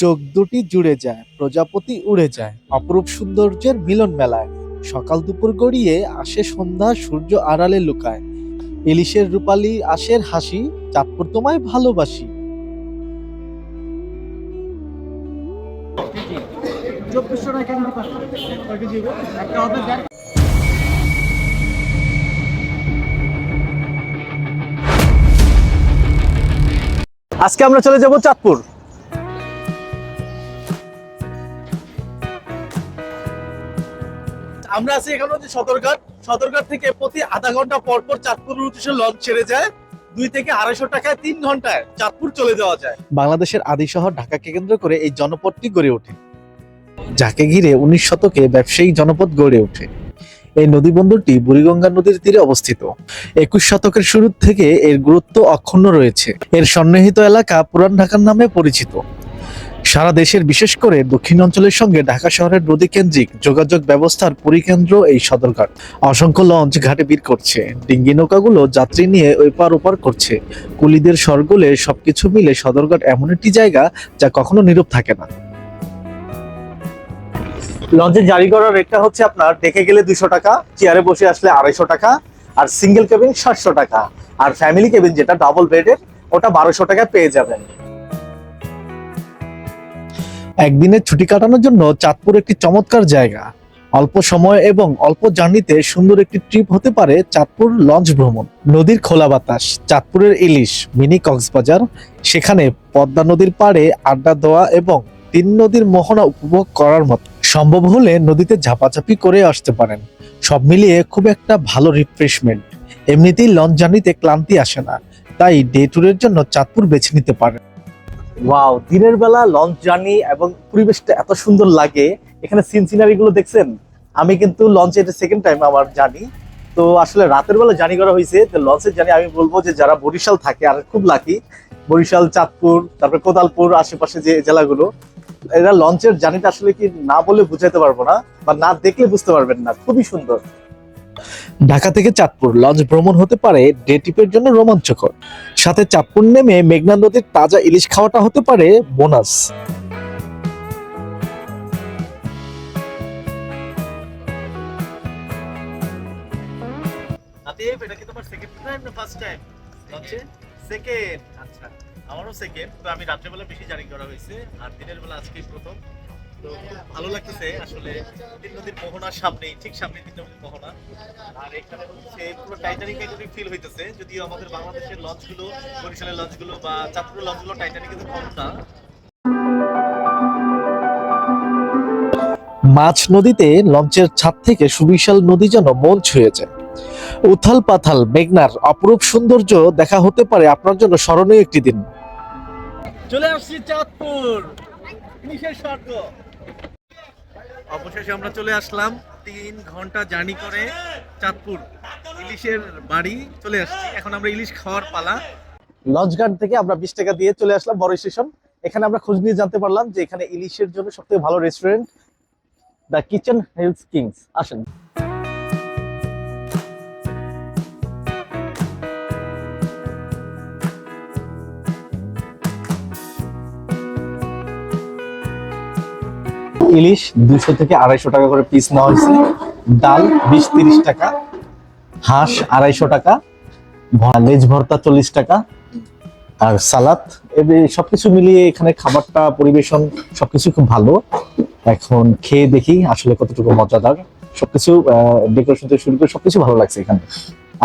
চোখ দুটি জুড়ে যায়, প্রজাপতি উড়ে যায়। অপরূপ সৌন্দর্যের মিলন মেলায়। সকাল দুপুর গড়িয়ে আসে সন্ধ্যা, সূর্য আড়ালে লুকায়। ইলিশের রূপালি আশের হাসি, চাঁদপুর তোমায় ভালোবাসি। আজকে আমরা চলে যাব চাঁদপুর। আমরা আছি এখানে হচ্ছে সদরঘাট। সদরঘাট থেকে প্রতি আধা ঘণ্টা পর পর চাঁদপুর উদ্দেশ্যে লঞ্চ ছেড়ে যায়। দুই থেকে আড়াইশো টাকায় তিন ঘন্টায় চাঁদপুর চলে যাওয়া যায়। বাংলাদেশের আদি শহর ঢাকাকে কেন্দ্র করে এই জনপদটি গড়ে ওঠে। যাকে ঘিরে উনিশ শতকে ব্যবসায়িক জনপদ গড়ে ওঠে। এই নদী বন্দরটি বুড়িগঙ্গা নদীর তীরে অবস্থিত। একুশ শতকের শুরু থেকে এর গুরুত্ব অক্ষুণ্ণ রয়েছে। এর সন্নিহিত এলাকা পুরান ঢাকার নামে পরিচিত। সারা দেশের, বিশেষ করে দক্ষিণ অঞ্চলের সঙ্গে ঢাকা শহরের নদী কেন্দ্রিক যোগাযোগ ব্যবস্থার পরিকেন্দ্র এই সদরঘাট। অসংখ্য লঞ্চ ঘাটে ভিড় করছে। ডিঙ্গি নৌকাগুলো যাত্রী নিয়ে ওই পার ওপার করছে। কুলিদের সরগোলে সবকিছু মিলে সদরঘাট এমন একটি জায়গা যা কখনো নীরব থাকে না। লঞ্চে জারি করার রেটটা হচ্ছে আপনার, ডেকে গেলে দুশো টাকা, চেয়ারে বসে আসলে আড়াইশো টাকা, আর সিঙ্গেল কেবিন সাতশো টাকা। আর ফ্যামিলি কেবিন যেটা ডাবল বেডের ওটা বারোশো টাকা পেয়ে যাবেন। একদিনের ছুটি কাটানোর জন্য চাঁদপুর একটি চমৎকার জায়গা। অল্প সময় এবং অল্প জার্নিতে সুন্দর একটি ট্রিপ হতে পারে চাঁদপুর লঞ্চ ভ্রমণ। নদীর খোলা বাতাস, চাঁদপুরের ইলিশ, মিনি কক্সবাজার, সেখানে পদ্মা নদীর পাড়ে আড্ডা দেওয়া এবং তিন নদীর মোহনা উপভোগ করার মতো। সম্ভব হলে নদীতে ঝাপাঝাপি করে আসতে পারেন। সব মিলিয়ে খুব একটা ভালো রিফ্রেশমেন্ট এমনিতেই লঞ্চ জার্নিতে ক্লান্তি আসে না, তাই ডে ট্যুরের জন্য চাঁদপুর বেছে নিতে পারেন। ওয়াও দিনের বেলা লঞ্চ জার্নি এবং পরিবেশটা এত সুন্দর লাগে। এখানে সিন সিনারি গুলো দেখছেন? আমি কিন্তু লঞ্চে এটা সেকেন্ড টাইম আমার জানি তো আসলে রাতের বেলা জার্নি করা হয়েছে। তো লঞ্চের জার্নি আমি বলব যে যারা বরিশাল থাকে, আর খুব লাকি বরিশাল, চাঁদপুর, তারপরে কোদালপুর, আশেপাশে যে জেলাগুলো, এরা লঞ্চের জার্নিটা আসলে কি না বলে বুঝাইতে পারব না, বা না দেখলে বুঝতে পারবেন না। খুবই সুন্দর। ঢাকা থেকে চাঁদপুর লঞ্চ ভ্রমণ হতে পারে ডে ট্রিপের জন্য রোমাঞ্চকর। সাথে চাঁদপুর নেমে মেঘনা নদীর তাজা ইলিশ খাওয়াটা হতে পারে বোনাস। এটা কি তোমার সেকেন্ড টাইম না ফার্স্ট টাইম সেকেন্ড আচ্ছা। আমারও সেকেন্ড তো আমি রাত্রেবেলা বেশি জার্নি করা হয়েছে আর দিনের বেলা আজকেই প্রথম। তো ভালো লাগতেছে আসলে তিন নদীর মোহনার সামনেই ঠিক সামনে তিন নদীর মোহনা। আর এখানে হচ্ছে পুরো টাইটানিক টাইটানিক ফিল হইতেছে যদিও আমাদের বাংলাদেশের লঞ্চগুলো বরিশালের লঞ্চগুলো বা চাঁদপুরের লঞ্চগুলো কম না। মাছ নদীতে লঞ্চের ছাদ থেকে সুবিশাল নদী যেন মন ছুঁয়ে যায়। উথাল পাথাল মেঘনার অপরূপ সৌন্দর্য দেখা হতে পারে আপনার জন্য স্মরণীয় একটি দিন। চলে আসছি চাঁদপুর। কিসের স্বর্গ? অবশেষে আমরা চলে আসলাম তিন ঘণ্টা জার্নি করে চাঁদপুর। ইলিশের বাড়ি চলে আসছি। এখন আমরা ইলিশ খাওয়ার পালা। লঞ্চ ঘাট থেকে আমরা বিশ টাকা দিয়ে চলে আসলাম বড় স্টেশন। এখানে আমরা খোঁজ নিয়ে জানতে পারলাম যে এখানে ইলিশের জন্য সবথেকে ভালো রেস্টুরেন্ট দ্য কিচেন হেলস কিংস আসেন। ইলিশ দুশো থেকে আড়াইশো টাকা করে পিস নেওয়া হয়েছে। ডাল বিশ তিরিশ টাকা, হাঁস আড়াইশো টাকা লেজ ভর্তা চল্লিশ টাকা, আর সালাদ সবকিছু মিলিয়ে এখানে খাবারটা, পরিবেশন সবকিছু খুব ভালো। এখন খেয়ে দেখি আসলে কতটুকু মজাদার। সবকিছু ডেকোরেশন থেকে শুরু করে সবকিছু ভালো লাগছে এখানে।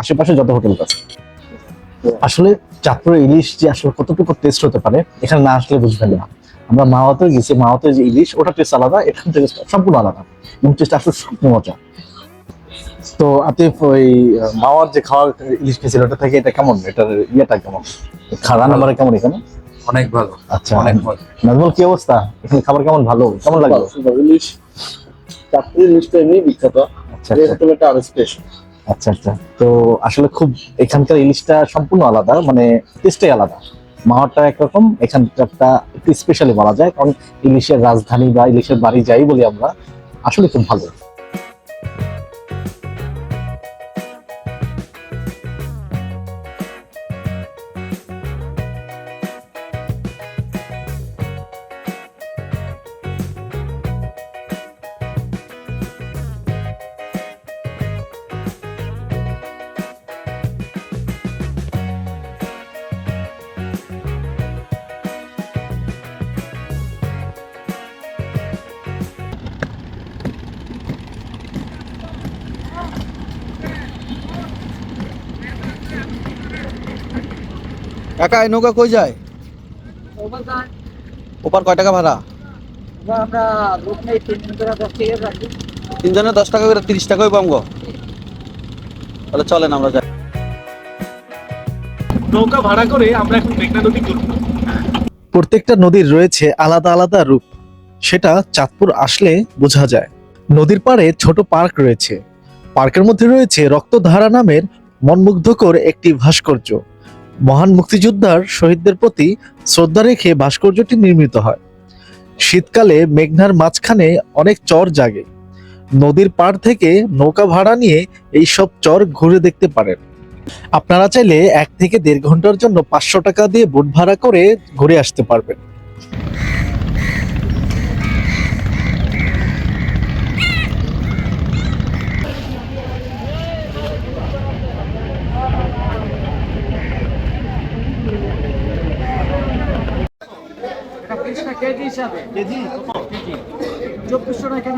আশেপাশে যত হোটেল আছে। আসলে চাঁদপুরের ইলিশ যে আসলে কতটুকু টেস্ট হতে পারে, এখানে না আসলে বুঝবেন না। আমরা মাওয়াতে গেছি মাওয়াতে যে ইলিশ ওটা টেস্ট আলাদা এখান থেকে সম্পূর্ণ আলাদা। এবং টেস্ট আসলে সম্পূর্ণ মজা। তো আপনি ওই মাওয়ার যে খাওয়া ইলিশ খেয়েছিল ওটা থেকে এটা কেমন? এটার ইয়েটা কেমন? খাওয়া নাম্বারে কেমন এখানে? অনেক ভালো আচ্ছা। অনেক ভালো। নাজমুল কি অবস্থা? এখানে খাবার কেমন ভালো? কেমন লাগল? ইলিশ চাকরি ইলিশটা এমনি বিখ্যাত। আচ্ছা আচ্ছা। আরও স্পেশাল আচ্ছা আচ্ছা। তো আসলে খুব এখানকার ইলিশটা সম্পূর্ণ আলাদা মানে টেস্টটাই আলাদা। মাওয়ারটা একরকম এখানটা একটু স্পেশালি বলা যায়, কারণ ইলিশের রাজধানী বা ইলিশের বাড়ি যাই বলি আমরা, আসলে খুব ভালো। কাকা এই নৌকা কই যায়? ওপার কয় টাকা ভাড়া? আমরা লোক নেই তিন দিন করে দশ টাকা রাখি। তিনজনে দশ টাকা করে তিরিশ টাকাই পাম গো তাহলে চলেন আমরা যাই। নৌকা ভাড়া করে আমরা এখন মেঘনা নদী ঘুরব। প্রত্যেকটা নদীর রয়েছে আলাদা আলাদা রূপ। সেটা চাঁদপুর আসলে বোঝা যায়। নদীর পাড়ে ছোট পার্ক রয়েছে। পার্কের মধ্যে রয়েছে রক্তধারা নামের মনমুগ্ধকর একটি ভাস্কর্য। মহান মুক্তিযোদ্ধার শহীদদের প্রতি শ্রদ্ধা রেখে ভাস্কর্যটি নির্মিত হয়। শীতকালে মেঘনার মাঝখানে অনেক চর জাগে। নদীর পাড় থেকে নৌকা ভাড়া নিয়ে এই সব চর ঘুরে দেখতে পারেন। আপনারা চাইলে এক থেকে দেড় ঘণ্টার জন্য পাঁচশো টাকা দিয়ে বোট ভাড়া করে ঘুরে আসতে পারবেন। হিসাবে। কেজি? কেজি। চব্বিশশো টাকা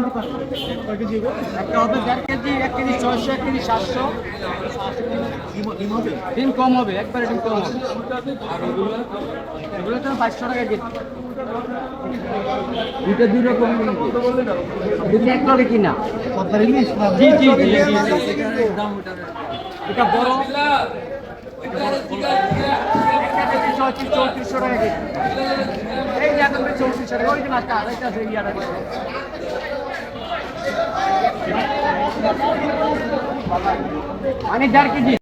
কেজি একটা হবে দেড় কেজি এক কেজি ছয়শো এক কেজি সাতশো। ডিম কম হবে একবারে ডিম কম হবে। আর এগুলো এগুলো তো বাইশশো টাকা কেজি। দুটো দুই রকম দুটো এক লগে কিনা? জি জি জি জি এটা বড়। চৌত্রিশ চৌত্রিশশো টাকা কেজি। এই যে এখন চৌত্রিশশো টাকা, ওই যে মাছটা আড়াইটা আছে ইয়াটা মানে যার কেজি।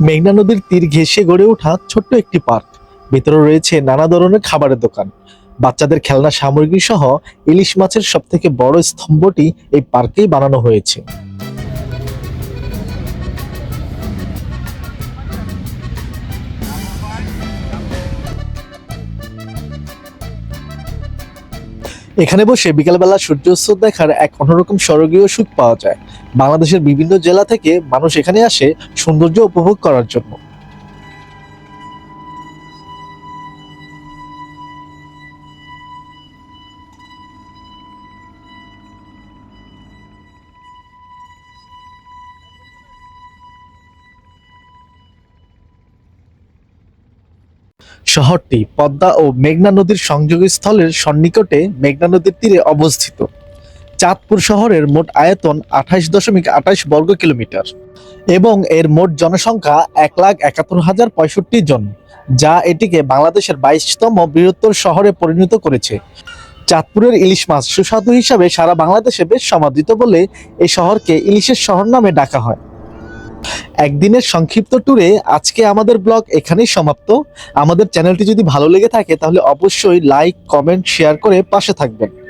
মেঘনা নদীর তীর ঘেঁষে গড়ে ওঠা ছোট্ট একটি পার্ক। ভেতরে রয়েছে নানা ধরনের খাবারের দোকান। বাচ্চাদের খেলনা সামগ্রী সহ ইলিশ মাছের সব থেকে বড় স্তম্ভটি এই পার্কেই বানানো হয়েছে। এখানে বসে বিকালবেলা সূর্যাস্ত দেখার এক অন্যরকম স্বর্গীয় সুখ পাওয়া যায়। বাংলাদেশের বিভিন্ন জেলা থেকে মানুষ এখানে আসে সৌন্দর্য উপভোগ করার জন্য। শহরটি পদ্মা ও মেঘনা নদীর সংযোগস্থলের সন্নিকটে মেঘনা নদীর তীরে অবস্থিত। চাঁদপুর শহরের মোট আয়তন আঠাইশ দশমিক আঠাইশ বর্গ কিলোমিটার এবং এর মোট জনসংখ্যা এক লাখ একাত্তর হাজার পঁয়ষট্টি জন, যা এটিকে বাংলাদেশের বাইশতম বৃহত্তর শহরে পরিণত করেছে। চাঁদপুরের ইলিশ মাছ সুস্বাদু হিসাবে সারা বাংলাদেশে বেশ সমাদৃত বলে এই শহরকে ইলিশের শহর নামে ডাকা হয়। একদিনের সংক্ষিপ্ত ট্যুরে আজকে আমাদের ব্লগ এখানেই সমাপ্ত। আমাদের চ্যানেলটি যদি ভালো লেগে থাকে, তাহলে অবশ্যই লাইক কমেন্ট শেয়ার করে পাশে থাকবেন।